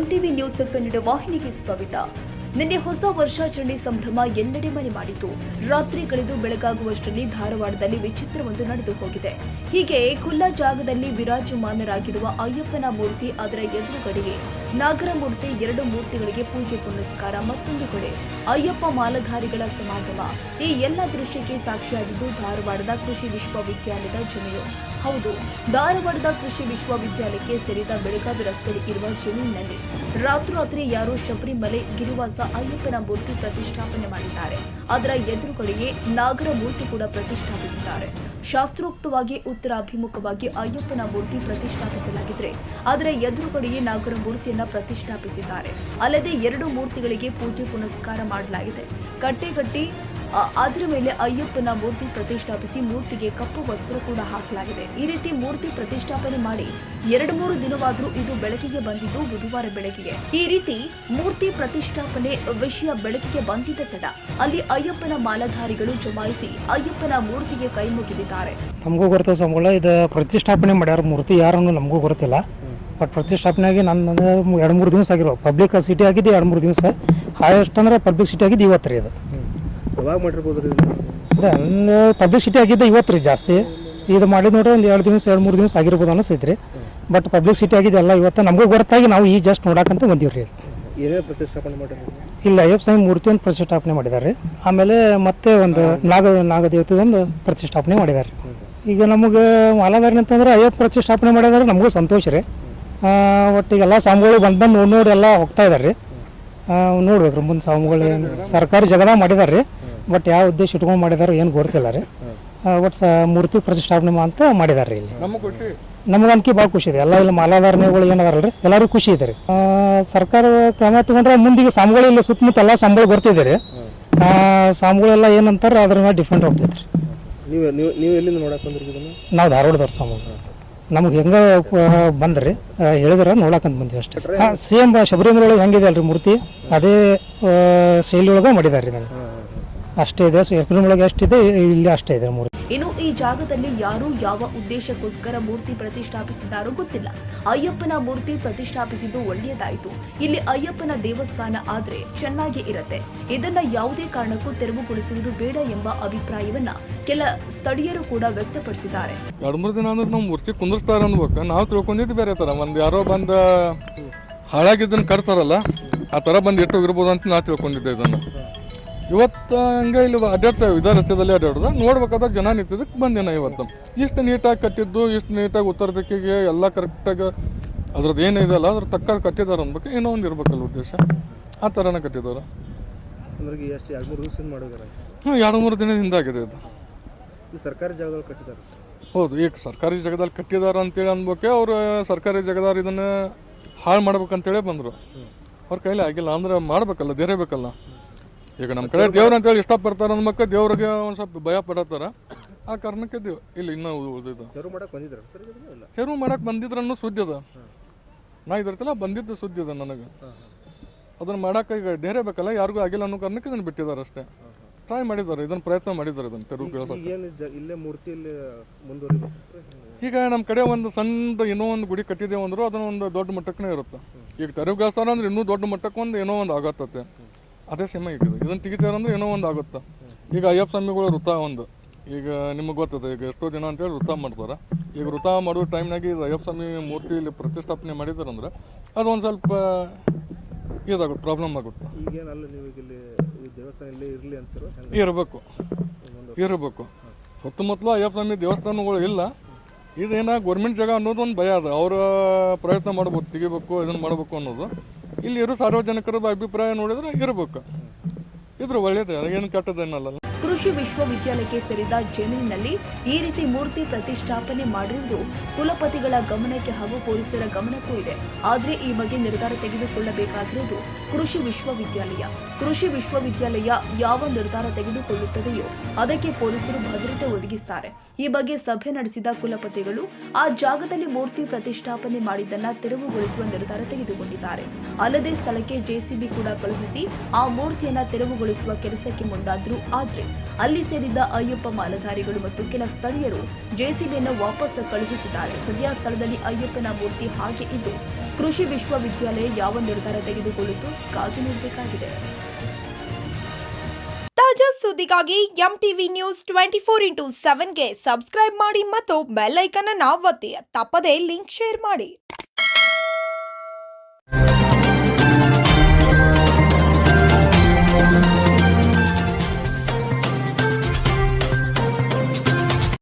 MTV news Kannada ವಾಹಿನಿಗೆ ಸ್ವಾಗತ. ನಿನ್ನೆ ಹೊಸ ವರ್ಷಾಚರಣೆ ಸಂಭ್ರಮ ಎಲ್ಲೆಡೆ ಮನೆ ಮಾಡಿತು. ರಾತ್ರಿ ಕಳೆದು ಬೆಳಗಾಗುವಷ್ಟರಲ್ಲಿ ಧಾರವಾಡದಲ್ಲಿ ವಿಚಿತ್ರವೊಂದು ನಡೆದು ಹೋಗಿದೆ. ಹೀಗೆ ಖುಲ್ಲಾ ಜಾಗದಲ್ಲಿ ವಿರಾಜಮಾನರಾಗಿರುವ ಅಯ್ಯಪ್ಪನ ಮೂರ್ತಿ ಅದರ ಎದುರುಗಡೆಗೆ. ನಾಗರ ಮೂರ್ತಿ ಎರಡು ಮೂರ್ತಿಗಳಿಗೆ ಪೂಜೆ ಪುನಸ್ಕಾರ ಮತ್ತೊಂದು ಕಡೆ. ಅಯ್ಯಪ್ಪ ಮಾಲಧಾರಿಗಳ ಸಮಾಗಮ. ಈ ಎಲ್ಲ ದೃಶ್ಯಕ್ಕೆ ಸಾಕ್ಷಿಯಾಗಿದ್ದು ಧಾರವಾಡದ ಕೃಷಿ ವಿಶ್ವವಿದ್ಯಾಲಯದ ಜಮೀನು ಹೌದು, ಧಾರವಾಡದ ಕೃಷಿ ವಿಶ್ವವಿದ್ಯಾಲಯಕ್ಕೆ ಸೇರಿದ ಬೆಳಗಾವಿ ರಸ್ತೆಯಲ್ಲಿ ಇರುವ ಜಮೀನಿನಲ್ಲಿ ರಾತ್ರೋರಾತ್ರಿ ಯಾರೋ ಶಬರಿಮಲೆ, ಗಿರಿವಾಸ, ಅಯ್ಯಪ್ಪನ ಮೂರ್ತಿ ಪ್ರತಿಷ್ಠಾಪನೆ ಮಾಡಿದ್ದಾರೆ. ಅದರ ಎದುರುಗಡೆಯೇ ನಾಗರ ಮೂರ್ತಿ ಕೂಡ ಪ್ರತಿಷ್ಠಾಪಿಸಿದ್ದಾರೆ. ಶಾಸ್ತ್ರೋಕ್ತವಾಗಿ ಉತ್ತರಾಭಿಮುಖವಾಗಿ ಅಯ್ಯಪ್ಪನ ಮೂರ್ತಿ ಪ್ರತಿಷ್ಠಾಪಿಸಲಾಗಿದ್ರೆ ಅದರ ಎದುರುಗಡೆಯೇ ನಾಗರ ಮೂರ್ತಿಯನ್ನ ಪ್ರತಿಷ್ಠಾಪಿಸಿದ್ದಾರೆ. ಅಲ್ಲದೆ ಎರಡು ಮೂರ್ತಿಗಳಿಗೆ ಪೂಜೆ ಪುನಸ್ಕಾರ ಮಾಡಲಾಗಿದೆ. ಕಟ್ಟೆಗಟ್ಟಿ ಅದರ ಮೇಲೆ ಅಯ್ಯಪ್ಪನ ಮೂರ್ತಿ ಪ್ರತಿಷ್ಠಾಪಿಸಿ ಮೂರ್ತಿಗೆ ಕಪ್ಪು ವಸ್ತ್ರ ಕೂಡ ಹಾಕಲಾಗಿದೆ. ಈ ರೀತಿ ಮೂರ್ತಿ ಪ್ರತಿಷ್ಠಾಪನೆ ಮಾಡಿ ಎರಡು ಮೂರು ದಿನವಾದರೂ ಇದು ಬೆಳಕಿಗೆ ಬಂದಿದ್ದು ಬುಧವಾರ ಬೆಳಕಿಗೆ. ಈ ರೀತಿ ಮೂರ್ತಿ ಪ್ರತಿಷ್ಠಾಪನೆ ವಿಷಯ ಬೆಳಕಿಗೆ ಬಂದಿದ್ದ ತಡ ಅಲ್ಲಿ ಅಯ್ಯಪ್ಪನ ಮಾಲಧಾರಿಗಳು ಜಮಾಯಿಸಿ ಅಯ್ಯಪ್ಪನ ಮೂರ್ತಿಗೆ ಕೈ ಮುಗಿದಿದ್ದಾರೆ. ನಮಗೂ ಗೊತ್ತ ಸಂಬಳ ಇದು ಪ್ರತಿಷ್ಠಾಪನೆ ಮಾಡ್ಯಾರ ಮೂರ್ತಿ ಯಾರನ್ನು ನಮಗೂ ಗೊತ್ತಿಲ್ಲ. ಬಟ್ ಪ್ರತಿಷ್ಠಾಪನೆ ಆಗಿ ನನ್ನ ಎರಡು ಮೂರು ದಿವಸ ಆಗಿರೋ ಪಬ್ಲಿಕ್ ಸಿಟಿ ಆಗಿದ್ದು ಎರಡು ಮೂರು ದಿವಸ ಹೈಯೆಸ್ಟ್ ಅಂದ್ರೆ ಪಬ್ಲಿಕ್ ಸಿಟಿ ಆಗಿದ್ದು ಇವತ್ತು ಇದು ಯಾವಾಗ ಮಾಡಿರ್ಬೋದು ರೀ ಅದೇ ಪಬ್ಲಿಕ್ ಸಿಟಿ ಆಗಿದ್ದು ಇವತ್ತು ರೀ ಜಾಸ್ತಿ. ಇದು ಮಾಡಿದ ನೋಡ್ರಿ ಒಂದು ಎರಡು ದಿವಸ ಎರಡು ಮೂರು ದಿವಸ ಆಗಿರ್ಬೋದು ಅನಿಸ್ತೈತ್ರಿ ಬಟ್ ಪಬ್ಲಿಕ್ ಸಿಟಿ ಆಗಿದೆಲ್ಲ ಇವತ್ತು ನಮಗೂ ಗೊತ್ತಾಗಿ ನಾವು ಈ ಜಸ್ಟ್ ನೋಡಕ್ಕಂತ ಬಂದೀವಿ ರೀ ಏನೇನು ಪ್ರತಿಷ್ಠಾಪನೆ ಮಾಡಿರಿ ಇಲ್ಲ ಅಯ್ಯಪ್ಪ ಸ್ವಾಮಿ ಮೂರ್ತಿ ಒಂದು ಪ್ರತಿಷ್ಠಾಪನೆ ಮಾಡಿದ್ದಾರೆ ಆಮೇಲೆ ಮತ್ತೆ ಒಂದು ನಾಗ ನಾಗದೇವತೆ ಒಂದು ಪ್ರತಿಷ್ಠಾಪನೆ ಮಾಡಿದ್ದಾರೆ ಈಗ ನಮಗೆ ಮಾಲಾದಾರಿ ಅಂತಂದ್ರೆ ಅಯ್ಯಪ್ಪ ಪ್ರತಿಷ್ಠಾಪನೆ ಮಾಡಿದಾರೆ ನಮಗೂ ಸಂತೋಷ ರೀ. ಒಟ್ಟು ಎಲ್ಲ ಸ್ವಾಮಿಗಳು ಬಂದು ಬಂದು ನೋಡಿ ನೋಡಿ ಎಲ್ಲ ಹೋಗ್ತಾ ಇದ್ದಾರೆ ರೀ. ನೋಡ್ಬೇಕು ರೀ ಮುಂದೆ ಸ್ವಾಮಿಗಳು ಏನು ಸರ್ಕಾರಿ ಜಗದಾಗ ಮಾಡಿದ್ದಾರೆ ರೀ. ಬಟ್ ಯಾವ ಉದ್ದೇಶ ಇಟ್ಕೊಂಡು ಮಾಡಿದಾರೋ ಏನು ಗೊತ್ತಿಲ್ಲ ರೀ. ಒಟ್ಟು ಸ ಮೂರ್ತಿ ಪ್ರತಿಷ್ಠಾಪನೆ ಅಂತ ಮಾಡಿದಾರೆ ರೀ ಇಲ್ಲಿ. ನಮಗೆ ಕೊಟ್ಟು ನಮ್ಗೆ ಅನ್ಕಿ ಭಾಳ ಖುಷಿ ಇದೆ. ಎಲ್ಲ ಇಲ್ಲಿ ಮಾಲಾಧಾರಣೆಗಳು ಏನದಾರಲ್ರಿ ಎಲ್ಲರೂ ಖುಷಿ ಇದೆ ರೀ. ಸರ್ಕಾರ ಕ್ರಮ ತಗೊಂಡ್ರೆ ಮುಂದಿಗೆ ಸಾಮಗಳು ಇಲ್ಲಿ ಸುತ್ತಮುತ್ತ ಎಲ್ಲ ಸಾಮಗಳು ಬರ್ತಿದೆ ರೀ. ಆ, ಸ್ವಾಮಿಗಳೆಲ್ಲ ಏನಂತಾರೆ ಅದ್ರ ಮೇಲೆ ಡಿಫೆಂಡ್ ಹೋಗ್ತೈತೆ ರೀ. ನೀವು ನೀವು ಎಲ್ಲಿಂದ ನೋಡಕ್ಕೆ ಬಂದ್ರಿ ನಾವು ಧಾರವಾಡದವ್ರು ಸ್ವಾಮಿಗಳು ನಮ್ಗೆ ಹೆಂಗೆ ಬಂದ್ರಿ? ಹೇಳಿದ್ರೆ ನೋಡಕ್ಕಂತ ಬಂದ್ವಿ ಅಷ್ಟೇ. ಸೇಮ್ ಶಬರಿಮಲೆ ಒಳಗೆ ಹೆಂಗಿದೆ ಅಲ್ರಿ ಮೂರ್ತಿ? ಅದೇ ಶೈಲಿ ಒಳಗೆ ಮಾಡಿದಾರೆ ರೀ ನನಗೆ ಅಷ್ಟೇ ಇದೆ. ಶಬರಿಮಲೆ ಒಳಗೆ ಎಷ್ಟಿದೆ ಇಲ್ಲಿ ಅಷ್ಟೇ ಇದೆ ಮೂರ್ತಿ ಇನ್ನು ಈ ಜಾಗದಲ್ಲಿ ಯಾರು ಯಾವ ಉದ್ದೇಶಕ್ಕೋಸ್ಕರ ಮೂರ್ತಿ ಪ್ರತಿಷ್ಠಾಪಿಸಿದ್ದಾರೋ ಗೊತ್ತಿಲ್ಲ. ಅಯ್ಯಪ್ಪನ ಮೂರ್ತಿ ಪ್ರತಿಷ್ಠಾಪಿಸಿದ್ದು ಒಳ್ಳೆಯದಾಯಿತು. ಇಲ್ಲಿ ಅಯ್ಯಪ್ಪನ ದೇವಸ್ಥಾನ ಆದ್ರೆ ಚೆನ್ನಾಗಿ ಇರತ್ತೆ. ಇದನ್ನ ಯಾವುದೇ ಕಾರಣಕ್ಕೂ ತೆರವುಗೊಳಿಸುವುದು ಬೇಡ ಎಂಬ ಅಭಿಪ್ರಾಯವನ್ನ ಕೆಲ ಸ್ಥಳೀಯರು ಕೂಡ ವ್ಯಕ್ತಪಡಿಸಿದ್ದಾರೆ. ಎರಡು ಮೂರು ದಿನ ಅಂದ್ರೆ ನಾವು ಮೂರ್ತಿ ಕುಂದಿರ್ತಾರ ಅನ್ಬೇಕು. ನಾವು ತಿಳ್ಕೊಂಡಿದ್ದು ಬೇರೆ ತರ. ಒಂದು ಯಾರೋ ಬಂದ ಹಾಳಾಗಿದ್ದನ್ನ ಕಟ್ತಾರಲ್ಲ ಆ ತರ ಬಂದು ಇಟ್ಟು ಹೋಗಿರ್ಬೋದು ಅಂತ ನಾ ತಿಳ್ಕೊಂಡಿದ್ದೆ ಇದನ್ನು. ಇವತ್ತು ಹಂಗೆ ಇಲ್ಲಿ ಅಡ್ಡಾಡ್ತೇವೆ ಇದೇ ರಸ್ತೆದಲ್ಲಿ ಅಡ್ಡಾಡ್ದ. ನೋಡ್ಬೇಕಾದ ಜನ ನಿಂತಿದ್ದಕ್ಕೆ ಬಂದೇನ ಇವತ್ತು. ಇಷ್ಟು ನೀಟಾಗಿ ಕಟ್ಟಿದ್ದು ಇಷ್ಟು ನೀಟಾಗಿ ಉತ್ತರ ದಿಕ್ಕಿಗೆ ಎಲ್ಲ ಕರೆಕ್ಟಾಗಿ ಅದ್ರದ್ದು ಏನು ಅಲ್ಲ ಅದ್ರ ತಕ್ಕ ಕಟ್ಟಿದಾರೆ ಅನ್ಬೇಕು ಏನೋ ಒಂದು ಇರ್ಬೇಕಲ್ಲ ಉದ್ದೇಶ. ಆ ಥರನೇ ಕಟ್ಟಿದ್ದಾರೆ. ಎಷ್ಟು ಎರಡು ಮೂರು ದಿನದ ಹಿಂದೆ ಹ್ಞೂ ಆಗಿದೆ ಇದು. ಸರ್ಕಾರಿ ಜಾಗದಲ್ಲಿ ಕಟ್ಟಿದ್ದಾರೆ. ಹೌದು ಈಗ ಸರ್ಕಾರಿ ಜಾಗದಲ್ಲಿ ಕಟ್ಟಿದಾರ ಅಂತೇಳಿ ಅನ್ಬೋಕೆ ಅವರು ಸರ್ಕಾರಿ ಜಾಗದವ್ರು ಇದನ್ನು ಹಾಳು ಮಾಡ್ಬೇಕಂತೇಳಿ ಬಂದರು. ಅವ್ರ ಕೈಲಿ ಆಗಿಲ್ಲ ಅಂದ್ರೆ ಮಾಡ್ಬೇಕಲ್ಲ ಬೇಕಲ್ಲ ಈಗ ನಮ್ಮ ಕಡೆ ದೇವ್ರು ಅಂತೇಳಿ ಇಷ್ಟಪಡ್ತಾರೆ ಮಕ್ಕಳ ದೇವ್ರಿಗೆ ಒಂದು ಸ್ವಲ್ಪ ಭಯ ಪಡತ್ತಾರ. ಆ ಕಾರಣಕ್ಕೆ ದೇವ್ ಇಲ್ಲಿ ಇನ್ನೂ ಉಳಿದಿದ್ದು. ತೆರವು ಮಾಡಕ್ಕೆ ಬಂದಿದ್ರು? ಸರ್ ಇದನ್ನು ಇಲ್ಲ? ತೆರವು ಮಾಡಕ್ಕೆ ಬಂದಿದ್ರನ್ನು ಸುದ್ದಿ ಅದ. ನಾ ಇದಿರ್ತಲ್ಲ ಬಂದಿದ್ದು ಸುದ್ದಿ ಅದ ನನಗೆ. ಅದನ್ನ ಮಾಡಕ್ಕೆ ಈಗ ಧೈರ್ಯ ಬೇಕಲ್ಲ ಯಾರಿಗೂ ಆಗಿಲ್ಲ ಅನ್ನೋ ಕಾರಣಕ್ಕೆ ಇದನ್ನ ಬಿಟ್ಟಿದ್ದಾರೆ ಅಷ್ಟೇ. ಟ್ರೈ ಮಾಡಿದ್ದಾರೆ ಇದನ್ನ ಪ್ರಯತ್ನ ಮಾಡಿದ್ದಾರೆ ಇದನ್ನ ತೆರವು ಕೇಳಿಸೋಕೆ ಈಗ ಏನು ಇಲ್ಲೇ ಮೂರ್ತಿ ಇಲ್ಲಿ ಮುಂದುವರಿಬೇಕು ಈಗ ನಮ್ಮ ಕಡೆ ಒಂದು ಸಣ್ಣ ಏನೋ ಒಂದು ಗುಡಿ ಕಟ್ಟಿದ್ದೇವೆ ಅಂದ್ರು ಅದನ್ನ ಒಂದು ದೊಡ್ಡ ಮಟ್ಟಕ್ಕನೇ ಇರುತ್ತೆ. ಈಗ ತೆರವುಗೊಳಿಸ್ತಾರ ಅಂದ್ರೆ ಇನ್ನೂ ದೊಡ್ಡ ಮಟ್ಟಕ್ಕೆ ಒಂದು ಏನೋ ಒಂದು ಆಗತ್ತತೆ. ಅದೇ ಸಿಂಹ ಈಗ ಇದನ್ನು ತೆಗಿತಾರೆ ಅಂದ್ರೆ ಏನೋ ಒಂದು ಆಗುತ್ತೆ. ಈಗ ಅಯ್ಯಪ್ಪ ಸ್ವಾಮಿಗಳು ವೃತ್ತ ಒಂದು. ಈಗ ನಿಮಗೆ ಗೊತ್ತದೆ ಈಗ ಎಷ್ಟೋ ದಿನ ಅಂತೇಳಿ ವೃತ್ತ ಮಾಡ್ತಾರೆ. ಈಗ ವೃತ್ತ ಮಾಡೋ ಟೈಮ್ನಾಗ ಇದು ಅಯ್ಯಪ್ಪ ಸ್ವಾಮಿ ಮೂರ್ತಿ ಇಲ್ಲಿ ಪ್ರತಿಷ್ಠಾಪನೆ ಮಾಡಿದಾರಂದ್ರೆ ಅದೊಂದು ಸ್ವಲ್ಪ ಇದಾಗುತ್ತೆ ಪ್ರಾಬ್ಲಮ್ ಆಗುತ್ತೆ. ಇರಬೇಕು. ಇರಬೇಕು. ಸುತ್ತಮುತ್ತಲು ಅಯ್ಯಪ್ಪ ಸ್ವಾಮಿ ದೇವಸ್ಥಾನಗಳು ಇಲ್ಲ. ಇದೇನ ಗೌರ್ಮೆಂಟ್ ಜಾಗ ಅನ್ನೋದು ಒಂದು ಭಯ ಅದ. ಅವರ ಪ್ರಯತ್ನ ಮಾಡ್ಬೋದು ತೆಗಿಬೇಕು ಇದನ್ನು ಮಾಡಬೇಕು ಅನ್ನೋದು. ಇಲ್ಲಿ ಇರೋ ಸಾರ್ವಜನಿಕರ ಅಭಿಪ್ರಾಯ ನೋಡಿದ್ರೆ ಇರಬೇಕು. ಇದ್ರ ಒಳ್ಳೇದೇ ಏನು ಕೆಟ್ಟದೇನಲ್ಲ ಕೃಷಿ ವಿಶ್ವವಿದ್ಯಾಲಯಕ್ಕೆ ಸೇರಿದ ಜಮೀನಿನಲ್ಲಿ ಈ ರೀತಿ ಮೂರ್ತಿ ಪ್ರತಿಷ್ಠಾಪನೆ ಮಾಡಿರುವುದು ಕುಲಪತಿಗಳ ಗಮನಕ್ಕೆ ಹಾಗೂ ಪೊಲೀಸರ ಗಮನಕ್ಕೂ ಇದೆ. ಆದರೆ ಈ ಬಗ್ಗೆ ನಿರ್ಧಾರ ತೆಗೆದುಕೊಳ್ಳಬೇಕಾಗಿರುವುದು ಕೃಷಿ ವಿಶ್ವವಿದ್ಯಾಲಯ. ಕೃಷಿ ವಿಶ್ವವಿದ್ಯಾಲಯ ಯಾವ ನಿರ್ಧಾರ ತೆಗೆದುಕೊಳ್ಳುತ್ತದೆಯೋ ಅದಕ್ಕೆ ಪೊಲೀಸರು ಭದ್ರತೆ ಒದಗಿಸುತ್ತಾರೆ ಈ ಬಗ್ಗೆ ಸಭೆ ನಡೆಸಿದ ಕುಲಪತಿಗಳು ಆ ಜಾಗದಲ್ಲಿ ಮೂರ್ತಿ ಪ್ರತಿಷ್ಠಾಪನೆ ಮಾಡಿದ್ದನ್ನ ತೆರವುಗೊಳಿಸುವ ನಿರ್ಧಾರ ತೆಗೆದುಕೊಂಡಿದ್ದಾರೆ. ಅಲ್ಲದೆ ಸ್ಥಳಕ್ಕೆ ಜೆಸಿಬಿ ಕೂಡ ಕಳುಹಿಸಿ ಆ ಮೂರ್ತಿಯನ್ನ ತೆರವುಗೊಳಿಸುವ ಕೆಲಸಕ್ಕೆ ಮುಂದಾದ್ರು ಆದ್ರೆ ಅಲ್ಲಿ ಸೇರಿದ್ದ ಅಯ್ಯಪ್ಪ ಮಾಲಧಾರಿಗಳು ಮತ್ತು ಕೆಲ ಸ್ಥಳೀಯರು ಜೆಸಿಬಿಯನ್ನು ವಾಪಸ್ ಕಳುಹಿಸಿದ್ದಾರೆ. ಸದ್ಯ ಸ್ಥಳದಲ್ಲಿ ಅಯ್ಯಪ್ಪನ ಮೂರ್ತಿ ಹಾಗೆ ಇದ್ದು, ಕೃಷಿ ವಿಶ್ವವಿದ್ಯಾಲಯ ಯಾವ ನಿರ್ಧಾರ ತೆಗೆದುಕೊಳ್ಳುತ್ತು ಕಾದು ನೋಡಬೇಕಾಗಿದೆ. ತಾಜಾ ಸುದ್ದಿಗಾಗಿ M TV news twenty four into ಸೆವೆನ್ಗೆ subscribe ಮಾಡಿ ಮತ್ತು ಬೆಲ್ ಐಕನ್ ಅನ್ನು ಒತ್ತಿ. ತಪ್ಪದೇ ಲಿಂಕ್ ಶೇರ್ ಮಾಡಿ.